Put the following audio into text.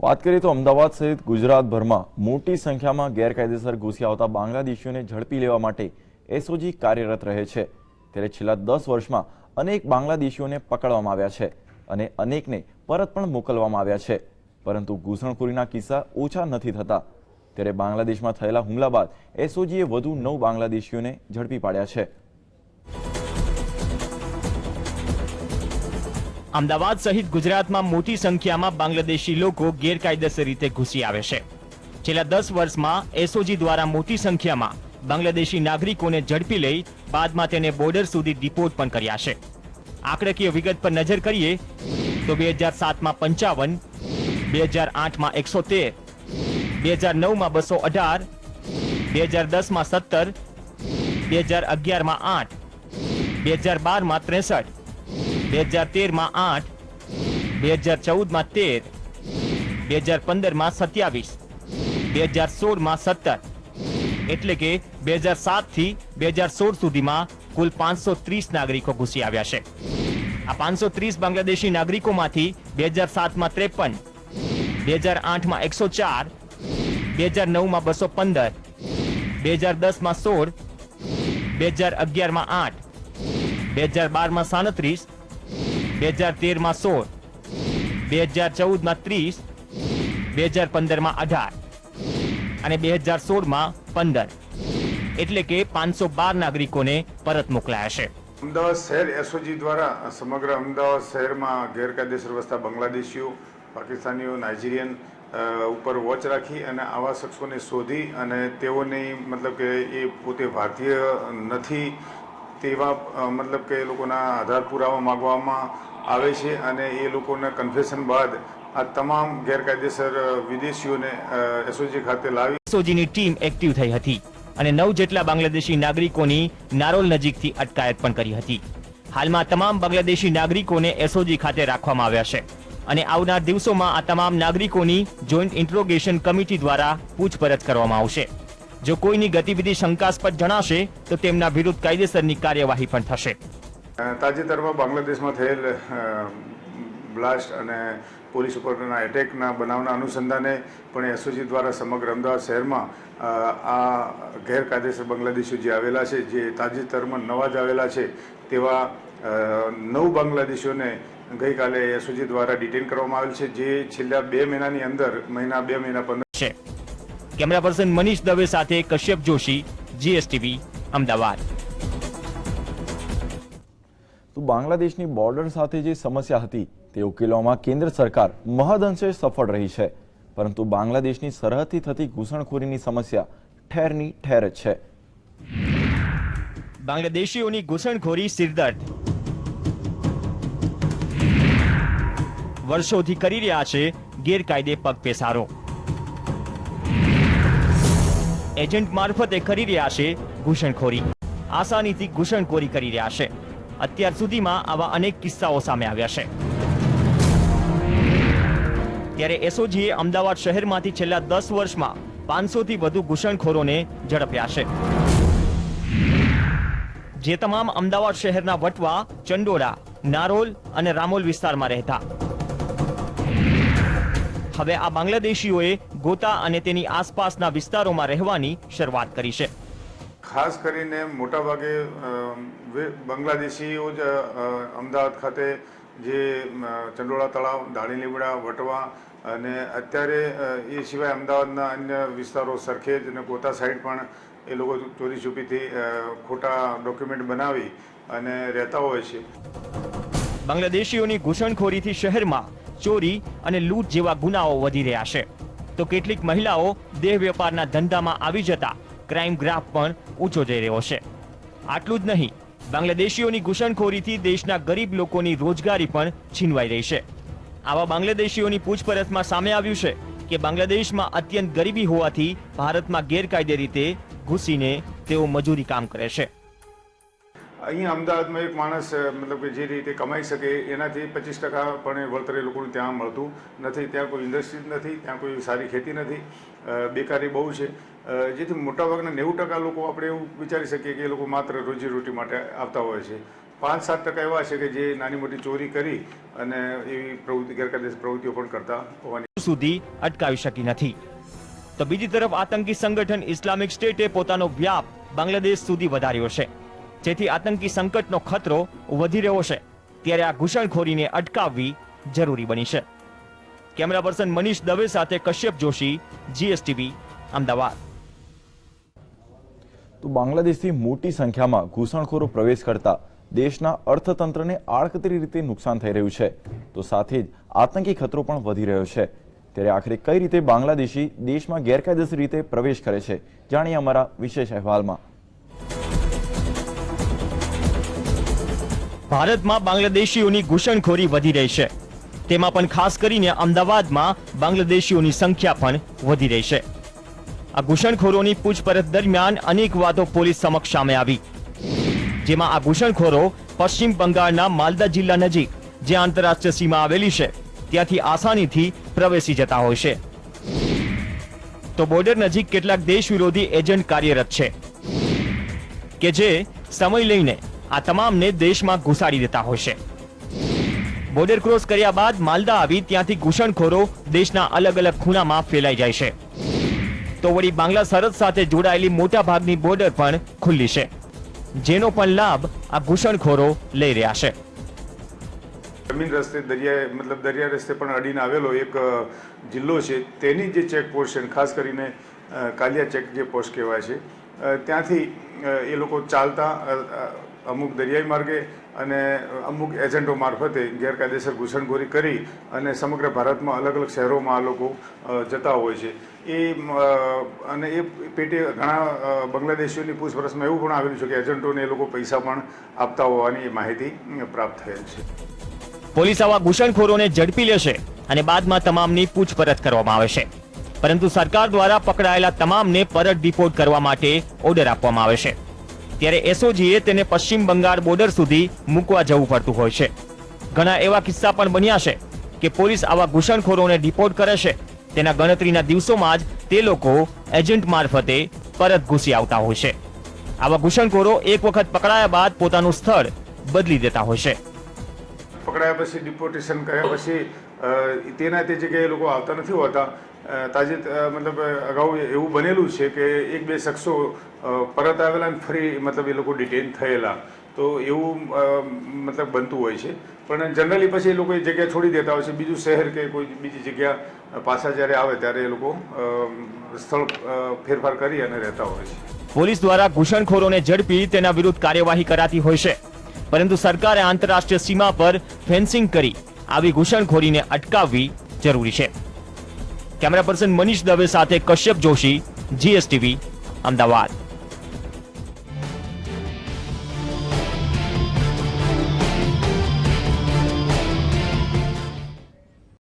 વાત કરીએ તો અમદાવાદ સહિત ગુજરાતભરમાં મોટી સંખ્યામાં ગેરકાયદેસર ઘૂસી આવતા બાંગ્લાદેશીઓને ઝડપી લેવા માટે એસઓજી કાર્યરત રહે છે. ત્યારે છેલ્લા દસ વર્ષમાં અનેક બાંગ્લાદેશીઓને પકડવામાં આવ્યા છે અને અનેકને પરત પણ મોકલવામાં આવ્યા છે. પરંતુ ઘૂસણખોરીના કિસ્સા ઓછા નથી થતા. ત્યારે બાંગ્લાદેશમાં થયેલા હુમલા બાદ એસઓજીએ વધુ નવ બાંગ્લાદેશીઓને ઝડપી પાડ્યા છે. અમદાવાદ સહિત ગુજરાતમાં મોટી સંખ્યામાં બાંગ્લાદેશી લોકો ગેરકાયદેસર રીતે ઘૂસી આવે છે. છેલ્લા દસ વર્ષમાં એસઓજી દ્વારા મોટી સંખ્યામાં બાંગ્લાદેશી નાગરિકોને ઝડપી લઈ બાદમાં તેને બોર્ડર સુધી ડિપોર્ટ પણ કર્યા છે. આંકડાકીય વિગત પર નજર કરીએ તો બે હજાર સાતમાં પંચાવન, બે હજાર આઠમાં એકસો તેર બે હજાર નવમાં બસો અઢાર, બે હજાર દસમાં સત્તર, બે હજાર અગિયારમાં આઠ, બે હજાર બારમાં ત્રેસઠ બે હજાર તેરમાં આઠ બે હજાર ચૌદમાં તેર બે હજાર પંદરમાં સત્યાવીસ બે હજાર સોળમાં સત્તર એટલે કે બે હજાર સાતથી બે હજાર સોળ સુધીમાં કુલ પાંચસો ત્રીસ નાગરિકો ઘૂસી આવ્યા છે આ પાંચસો ત્રીસ બાંગ્લાદેશી નાગરિકોમાંથી બે હજાર સાતમાં ત્રેપન બે હજાર આઠમાં એકસો ચાર બે હજાર નવમાં બસો પંદર બે હજાર દસમાં સોળ બે હજાર અગિયારમાં આઠ બે હજાર બારમાં સાડત્રીસ બે હજાર તેરમાં સોળ બે હજાર ચૌદમાં ત્રીસ બે હજાર પંદરમાં અઢાર અને બે હજાર સોળમાં પંદર. એટલે કે પાંચસો બાર નાગરિકોને પરત મોકલાયા છે. અમદાવાદ શહેર એસઓજી દ્વારા સમગ્ર અમદાવાદ શહેરમાં ગેરકાયદેસર વસતા બાંગ્લાદેશીઓ, પાકિસ્તાનીઓ, નાઇજીરિયન ઉપર વોચ રાખી અને આવા શખ્સોને શોધી અને તેઓની મતલબ કે એ પોતે ભારતીય નથી. તેવા મતલબ કે એ લોકોના આધાર પુરાવા માગવામાં આવે છે અને એ લોકોના કન્ફેશન બાદ આ તમામ ગેરકાયદેસર વિદેશીઓને એસઓજી ખાતે લાવી એસઓજીની ટીમ એક્ટિવ થઈ હતી અને નવ જેટલા બાંગ્લાદેશી નાગરિકોની નારોલ નજીકથી અટકાયત પણ કરી હતી. હાલમાં તમામ બાંગ્લાદેશી નાગરિકોને એસઓજી ખાતે રાખવામાં આવ્યા છે અને આવનાર દિવસોમાં આ તમામ નાગરિકોની જોઈન્ટ ઇન્ટ્રોગેશન કમિટી દ્વારા પૂછપરછ કરવામાં આવશે. જો કોઈની ગતિવિધિ શંકાસ્પદ જણાશે તો તેમના વિરુદ્ધ કાયદેસરની કાર્યવાહી પણ થશે. તાજેતરમાં બાંગ્લાદેશમાં થયેલ બ્લાસ્ટ અને પોલીસ ઉપરના એટેકના બનાવના અનુસંધાને પણ એસઓજી દ્વારા સમગ્ર અમદાવાદ શહેરમાં આ ગેરકાયદેસર બાંગ્લાદેશીઓ જે આવેલા છે જે તાજેતરમાં નવા જ આવેલા છે તેવા નવ બાંગ્લાદેશીઓને ગઈકાલે એસઓજી દ્વારા ડિટેન કરવામાં આવેલ છે જે છેલ્લા બે મહિનાની અંદર મહિના બે મહિના પંદર છે. કેમેરા પર્સન મનીષ દવે સાથે કશ્યપ જોશી જીએસટીવી અમદાવાદ. તો બાંગ્લાદેશની બોર્ડર સાથે જે સમસ્યા હતી તે ઉકેલવામાં કેન્દ્ર સરકાર મહદઅંશે સફળ રહી છે. પરંતુ બાંગ્લાદેશની સરહદથી થતી ઘૂસણખોરીની સમસ્યા ઠેરની ઠેર છે. બાંગ્લાદેશીઓની ઘૂસણખોરી સિરદર્દ. વર્ષોથી કરી રહ્યા છે ગેરકાયદે પગપેસારો. એજન્ટ મારફતે કરી રહ્યા છે ઘૂસણખોરી. આસાનીથી ઘૂસણખોરી કરી રહ્યા છે. અત્યાર સુધીમાં આવા અનેક કિસ્સાઓ સામે આવ્યા છે. ત્યારે એસઓજીએ અમદાવાદ શહેરમાંથી છેલ્લા દસ વર્ષમાં પાંચસોથી વધુ ઘૂસણખોરોને ઝડપ્યા છે. જે તમામ અમદાવાદ શહેરના વટવા, ચંડોળા, નારોલ અને રામોલ વિસ્તારમાં રહેતા. હવે આ બાંગ્લાદેશીઓએ ગોતા અને તેની આસપાસના વિસ્તારોમાં રહેવાની શરૂઆત કરી છે. ખાસ કરીને મોટાભાગે બાંગ્લાદેશીઓ જ અમદાવાદ ખાતે જે ચંડોળા તળાવ દાણી લીમડા વટવા અને અત્યારે એ સિવાય અમદાવાદના અન્ય વિસ્તારો સરખેજ અને ગોતા સાઈડ પણ એ લોકો ચોરી છુપીથી ખોટા ડોક્યુમેન્ટ બનાવી અને રહેતા હોય છે. બાંગ્લાદેશીઓની ઘૂસણખોરીથી શહેરમાં ચોરી અને લૂંટ જેવા ગુનાઓ વધી રહ્યા છે. તો કેટલીક મહિલાઓ દેહ વેપારના ધંધામાં આવી જતા ક્રાઇમ ગ્રાફ પણ ઊંચો જઈ રહ્યો છે. આટલું જ નહીં, બાંગ્લાદેશીઓની ઘૂસણખોરીથી દેશના ગરીબ લોકોની રોજગારી પણ છીનવાઈ રહી છે. આવા બાંગ્લાદેશીઓની પૂછપરછમાં સામે આવ્યું છે કે બાંગ્લાદેશમાં અત્યંત ગરીબી હોવાથી ભારતમાં ગેરકાયદે રીતે ઘૂસીને તેઓ મજૂરી કામ કરે છે. અહીંયા અમદાવાદમાં એક માણસ મતલબ કે જે રીતે કમાઈ શકે એનાથી પચીસ ટકા પણ વળતરે લોકોને ત્યાં મળતું નથી. ત્યાં કોઈ ઇન્ડસ્ટ્રી નથી, ત્યાં કોઈ સારી ખેતી નથી. બેકારી બહુ છે. જેથી મોટાભાગના નેવું ટકા લોકો આપણે એવું વિચારી શકીએ કે એ લોકો માત્ર રોજીરોટી માટે આવતા હોય છે. પાંચ સાત ટકા એવા છે કે જે નાની મોટી ચોરી કરી અને એવી પ્રવૃત્તિ, ગેરકાયદેસર પ્રવૃત્તિઓ પણ કરતા હોવાની સુધી અટકાવી શકી નથી. તો બીજી તરફ આતંકી સંગઠન ઇસ્લામિક સ્ટેટે પોતાનો વ્યાપ બાંગ્લાદેશ સુધી વધાર્યો છે. જેથી આતંકી સંકટનો ખતરો વધી રહ્યો છે, ત્યારે આ ઘૂસણખોરીને અટકાવવી જરૂરી બની છે. કેમેરા પર્સન મનીષ દવે સાથે કશ્યપ જોશી, જીએસટીવી, અમદાવાદ. તો બાંગ્લાદેશથી મોટી સંખ્યામાં ઘૂસણખોરો પ્રવેશ કરતા દેશના અર્થતંત્રને આડકતરી રીતે નુકસાન થઈ રહ્યું છે. તો સાથે જ આતંકી ખતરો પણ વધી રહ્યો છે. ત્યારે આખરે કઈ રીતે બાંગ્લાદેશી દેશમાં ગેરકાયદેસર રીતે પ્રવેશ કરે છે, જાણીએ અમારા વિશેષ અહેવાલમાં. ભારતમાં બાંગ્લાદેશીઓની ઘૂસણખોરી વધી રહી છે. તેમાં પણ ખાસ કરીને અમદાવાદમાં બાંગ્લાદેશીઓની સંખ્યા પણ વધી રહી છે. આ ઘૂસણખોરોની પૂછપરછ દરમિયાન અનેક વાતો પોલીસ સમક્ષ સામે આવી. જેમાં આ ઘૂસણખોરો પશ્ચિમ બંગાળના માલદા જિલ્લા નજીક જે આંતરરાષ્ટ્રીય સીમા આવેલી છે, ત્યાંથી આસાનીથી પ્રવેશી જતા હોય છે. તો બોર્ડર નજીક કેટલાક દેશ વિરોધી એજન્ટ કાર્યરત છે, કે જે સમય લઈને આ તમામને દેશમાં ઘુસાડી દેતા હોય છે. બોર્ડર ક્રોસ કર્યા બાદ માલદા આવી ત્યાંથી ઘૂસણખોરો દેશના અલગ અલગ ખૂણામાં ફેલાઈ જાય છે. તો વળી બાંગ્લા સરહદ સાથે જોડાયેલી મોટા ભાગની બોર્ડર પણ ખુલ્લી છે. જેનો પણ લાભ આ ઘૂસણખોરો લઈ રહ્યા છે. જમીન રસ્તે દરિયા મતલબ દરિયા રસ્તે પણ અડીને આવેલો એક જિલ્લો છે. તેની જે ચેક પોસ્ટ છે ખાસ કરીને કાલિયા ચેક જે પોસ્ટ કહેવાય છે ત્યાંથી એ લોકો ચાલતા અમુક દરિયાઈ માર્ગે અને અમુક એજન્ટો મારફતે ગેરકાયદેસર ઘૂસણખોરી કરી અને સમગ્ર ભારતમાં અલગ અલગ શહેરોમાં આ લોકો જતા હોય છે. એ અને એ પેટે ઘણા બાંગ્લાદેશીઓની પૂછપરછમાં એવું પણ આવેલું છે કે એજન્ટોને એ લોકો પૈસા પણ આપતા હોવાની માહિતી પ્રાપ્ત થયેલ છે. પોલીસ આવા ઘૂસણખોરોને ઝડપી લેશે અને બાદમાં તમામની પૂછપરછ કરવામાં આવે છે. પરંતુ સરકાર દ્વારા પકડાયેલા તમામને પરત ડિપોર્ટ કરવા માટે ઓર્ડર આપવામાં આવે છે. ત્યારે એસઓજીએ તેને પશ્ચિમ બંગાળ બોર્ડર સુધી મૂકવા જવું પડતું હોય છે. ઘણા એવા કિસ્સા પણ બન્યા છે કે પોલીસ આવા ઘૂસણખોરોને ડિપોર્ટ કરે છે. તેના ગણતરીના દિવસોમાં જ તે લોકો એજન્ટ મારફતે પરત ઘૂસી આવતા હોય છે. આવા ઘૂસણખોરો એક વખત પકડાયા બાદ પોતાનું સ્થળ બદલી દેતા હોય છે. પકડાયા પછી ડિપોર્ટેશન કર્યા પછી તેના તે જગ્યાએ લોકો આવતા નથી હોતા. અ, તાજેત મતલબ અગાઉ એવું બનેલું છે કે એક બે શખ્સો પરત આવેલા અને ફરી મતલબ એ લોકો ડિટેન થયેલા. તો એવું મતલબ બનતું હોય છે. પણ જનરલી પછી એ લોકો એ જગ્યા છોડી દેતા હોય છે. બીજું શહેર કે કોઈ બીજી જગ્યા પાછા જ્યારે આવે ત્યારે એ લોકો સ્થળ ફેરફાર કરી અને રહેતા હોય છે. પોલીસ દ્વારા ઘૂસણખોરોને ઝડપી તેના વિરુદ્ધ કાર્યવાહી કરાતી હોય છે. પરંતુ સરકારે આંતરરાષ્ટ્રીય સીમા પર ફેન્સિંગ કરી આવી ઘૂસણખોરીને અટકાવવી જરૂરી છે. કેમેરા પર્સન મનીષ દવે સાથે કશ્યપ જોશી, જીએસટીવી, અમદાવાદ.